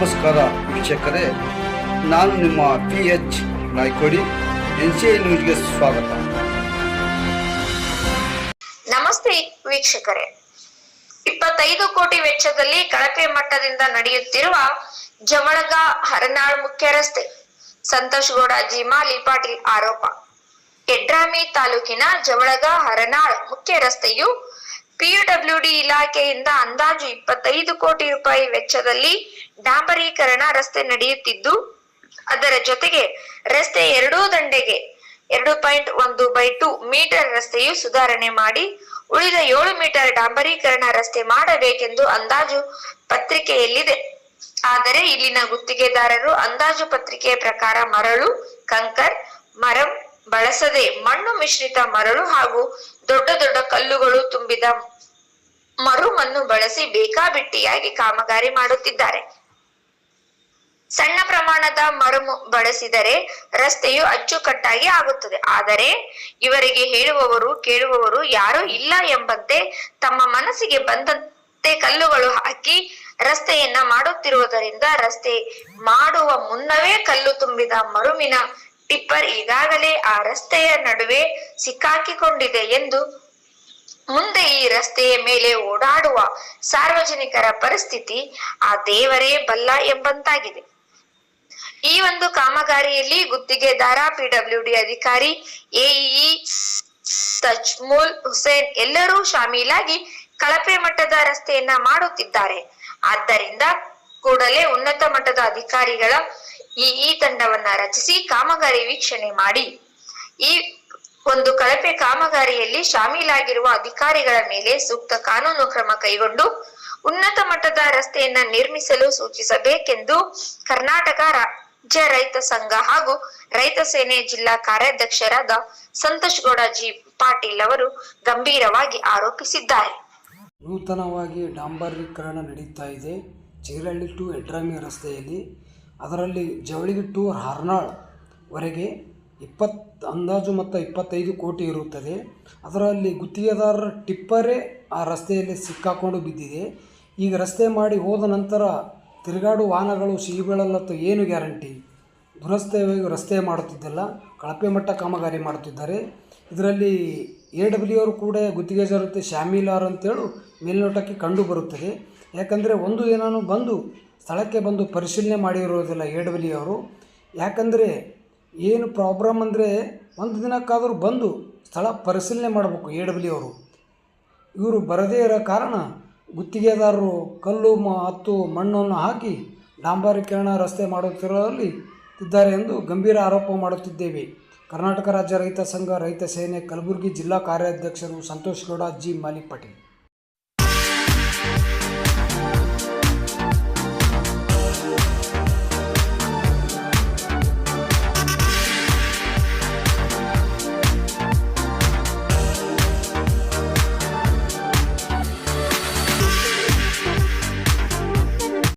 ವೀಕ್ಷಕರೇ, ನಾನು ನಿಮ್ಮ P H Naikodi N C I ನ್ಯೂಸ್ಗೆ ಸ್ವಾಗತ. ನಮಸ್ತೆ ವೀಕ್ಷಕರೇ. ಇಪ್ಪತ್ತೈದು ಕೋಟಿ ವೆಚ್ಚದಲ್ಲಿ ಕಳಪೆ ಮಟ್ಟದಿಂದ ನಡೆಯುತ್ತಿರುವ ಜಮಳಗ ಹರನಾಳ್ ಮುಖ್ಯ ರಸ್ತೆ, ಸಂತೋಷ್ ಗೌಡ ಜಿಮಾಲಿ ಪಾಟೀಲ್ ಆರೋಪ. ಎಡ್ರಾಮಿ ತಾಲೂಕಿನ ಜವಳಗ ಹರನಾಳ್ ಮುಖ್ಯ ರಸ್ತೆಯು ಪಿಯುಡಬ್ಲ್ಯೂಡಿ ಇಲಾಖೆಯಿಂದ ಅಂದಾಜು ಇಪ್ಪತ್ತೈದು ಕೋಟಿ ರೂಪಾಯಿ ವೆಚ್ಚದಲ್ಲಿ ಡಾಂಬರೀಕರಣ ರಸ್ತೆ ನಡೆಯುತ್ತಿದ್ದು, ಅದರ ಜೊತೆಗೆ ರಸ್ತೆ ಎರಡೂ ದಂಡೆಗೆ ಎರಡು ಪಾಯಿಂಟ್ ಒಂದು ಬೈ ಟು ಮೀಟರ್ ರಸ್ತೆಯು ಸುಧಾರಣೆ ಮಾಡಿ ಉಳಿದ ಏಳು ಮೀಟರ್ ಡಾಂಬರೀಕರಣ ರಸ್ತೆ ಮಾಡಬೇಕೆಂದು ಅಂದಾಜು ಪತ್ರಿಕೆಯಲ್ಲಿದೆ. ಆದರೆ ಇಲ್ಲಿನ ಗುತ್ತಿಗೆದಾರರು ಅಂದಾಜು ಪತ್ರಿಕೆಯ ಪ್ರಕಾರ ಮರಳು, ಕಂಕರ್, ಮರಂ, ಬಳಸದೆ ಮಣ್ಣು ಮಿಶ್ರಿತ ಮರಳು ಹಾಗೂ ದೊಡ್ಡ ದೊಡ್ಡ ಕಲ್ಲುಗಳು ತುಂಬಿದ ಮರುಮನ್ನು ಬಳಸಿ ಬೇಕಾಬಿಟ್ಟಿಯಾಗಿ ಕಾಮಗಾರಿ ಮಾಡುತ್ತಿದ್ದಾರೆ. ಸಣ್ಣ ಪ್ರಮಾಣದ ಮರಮು ಬಳಸಿದರೆ ರಸ್ತೆಯು ಅಚ್ಚುಕಟ್ಟಾಗಿ ಆಗುತ್ತದೆ. ಆದರೆ ಇವರಿಗೆ ಹೇಳುವವರು, ಕೇಳುವವರು ಯಾರೂ ಇಲ್ಲ ಎಂಬಂತೆ ತಮ್ಮ ಮನಸ್ಸಿಗೆ ಬಂದಂತೆ ಕಲ್ಲುಗಳು ಹಾಕಿ ರಸ್ತೆಯನ್ನ ಮಾಡುತ್ತಿರುವುದರಿಂದ ರಸ್ತೆ ಮಾಡುವ ಮುನ್ನವೇ ಕಲ್ಲು ತುಂಬಿದ ಮರುಮಿನ ಟಿಪ್ಪರ್ ಈಗಾಗಲೇ ಆ ರಸ್ತೆಯ ನಡುವೆ ಸಿಕ್ಕಾಕಿಕೊಂಡಿದೆ ಎಂದು ಮುಂದೆ ಈ ರಸ್ತೆಯ ಮೇಲೆ ಓಡಾಡುವ ಸಾರ್ವಜನಿಕರ ಪರಿಸ್ಥಿತಿ ಆ ದೇವರೇ ಬಲ್ಲ ಎಂಬಂತಾಗಿದೆ. ಈ ಒಂದು ಕಾಮಗಾರಿಯಲ್ಲಿ ಗುತ್ತಿಗೆದಾರ ಪಿಡಬ್ಲ್ಯೂಡಿ ಅಧಿಕಾರಿ, ಎಇಇ, ತಜ್ಮುಲ್ ಹುಸೇನ್ ಎಲ್ಲರೂ ಶಾಮೀಲಾಗಿ ಕಳಪೆ ಮಟ್ಟದ ರಸ್ತೆಯನ್ನ ಮಾಡುತ್ತಿದ್ದಾರೆ. ಆದ್ದರಿಂದ ಕೂಡಲೇ ಉನ್ನತ ಮಟ್ಟದ ಅಧಿಕಾರಿಗಳ ಈ ಈ ತಂಡವನ್ನ ರಚಿಸಿ ಕಾಮಗಾರಿ ವೀಕ್ಷಣೆ ಮಾಡಿ. ಈ ಒಂದು ಕಳಪೆ ಕಾಮಗಾರಿಯಲ್ಲಿ ಶಾಮೀಲಾಗಿರುವ ಅಧಿಕಾರಿಗಳ ಮೇಲೆ ಸೂಕ್ತ ಕಾನೂನು ಕ್ರಮ ಕೈಗೊಂಡು ಉನ್ನತ ಮಟ್ಟದ ರಸ್ತೆಯನ್ನ ನಿರ್ಮಿಸಲು ಸೂಚಿಸಬೇಕೆಂದು ಕರ್ನಾಟಕ ರಾಜ್ಯ ರೈತ ಸಂಘ ಹಾಗೂ ರೈತ ಸೇನೆ ಜಿಲ್ಲಾ ಕಾರ್ಯಾಧ್ಯಕ್ಷರಾದ ಸಂತೋಷ್ ಗೌಡ ಜಿ ಪಾಟೀಲ್ ಅವರು ಗಂಭೀರವಾಗಿ ಆರೋಪಿಸಿದ್ದಾರೆ. ನೂತನವಾಗಿ ಡಾಂಬರೀಕರಣ ನಡೀತಾ ಇದೆ. ಚೀರಳ್ಳಿ ಟು ಎಡ್ರಾಮಿ ರಸ್ತೆಯಲ್ಲಿ ಅದರಲ್ಲಿ ಜವಳಿಗೆ ಟು ಹಾರ್ನಾಳ್ ವರೆಗೆ ಇಪ್ಪತ್ತು, ಅಂದಾಜು ಮೊತ್ತ ಇಪ್ಪತ್ತೈದು ಕೋಟಿ ಇರುತ್ತದೆ. ಅದರಲ್ಲಿ ಗುತ್ತಿಗೆದಾರರ ಟಿಪ್ಪರೇ ಆ ರಸ್ತೆಯಲ್ಲಿ ಸಿಕ್ಕಾಕೊಂಡು ಬಿದ್ದಿದೆ. ಈಗ ರಸ್ತೆ ಮಾಡಿ ಹೋದ ನಂತರ ತಿರುಗಾಡು ವಾಹನಗಳು ಸಿಗಿಬೀಳಲ್ಲತ್ತು ಏನು ಗ್ಯಾರಂಟಿ? ದುರಸ್ತೆ ರಸ್ತೆ ಮಾಡುತ್ತಿದ್ದಲ್ಲ, ಕಳಪೆ ಮಟ್ಟ ಕಾಮಗಾರಿ ಮಾಡುತ್ತಿದ್ದಾರೆ. ಇದರಲ್ಲಿ ಎ ಡಬ್ಲ್ಯೂ ಅವರು ಕೂಡ ಗುತ್ತಿಗೆ ಜೊತೆ ಶಾಮೀಲಾರ್ ಅಂತೇಳು ಮೇಲ್ನೋಟಕ್ಕೆ ಕಂಡು ಬರುತ್ತದೆ. ಯಾಕಂದರೆ ಒಂದು ದಿನಾನು ಬಂದು ಸ್ಥಳಕ್ಕೆ ಬಂದು ಪರಿಶೀಲನೆ ಮಾಡಿರೋದಿಲ್ಲ ಎ ಡಬ್ಲ್ಯೂ ಅವರು ಯಾಕಂದರೆ ಏನು ಪ್ರಾಬ್ಲಮ್ ಅಂದರೆ ಒಂದು ದಿನಕ್ಕಾದರೂ ಬಂದು ಸ್ಥಳ ಪರಿಶೀಲನೆ ಮಾಡಬೇಕು ಎ ಡಬ್ಲ್ಯೂ ಅವರು ಇವರು ಬರದೇ ಇರೋ ಕಾರಣ ಗುತ್ತಿಗೆದಾರರು ಕಲ್ಲು, ಮ, ಹತ್ತು, ಮಣ್ಣನ್ನು ಹಾಕಿ ಡಾಂಬರೀಕರಣ ರಸ್ತೆ ಮಾಡುತ್ತಿರೋರಲ್ಲಿ ಇದ್ದಾರೆ ಎಂದು ಗಂಭೀರ ಆರೋಪ ಮಾಡುತ್ತಿದ್ದೇವೆ. ಕರ್ನಾಟಕ ರಾಜ್ಯ ರೈತ ಸಂಘ ರೈತ ಸೇನೆ ಕಲಬುರಗಿ ಜಿಲ್ಲಾ ಕಾರ್ಯಾಧ್ಯಕ್ಷರು ಸಂತೋಷ್ ಗೌಡ ಜಿ. ಮಾಲಿಕ್ ಪಾಟೀಲ್.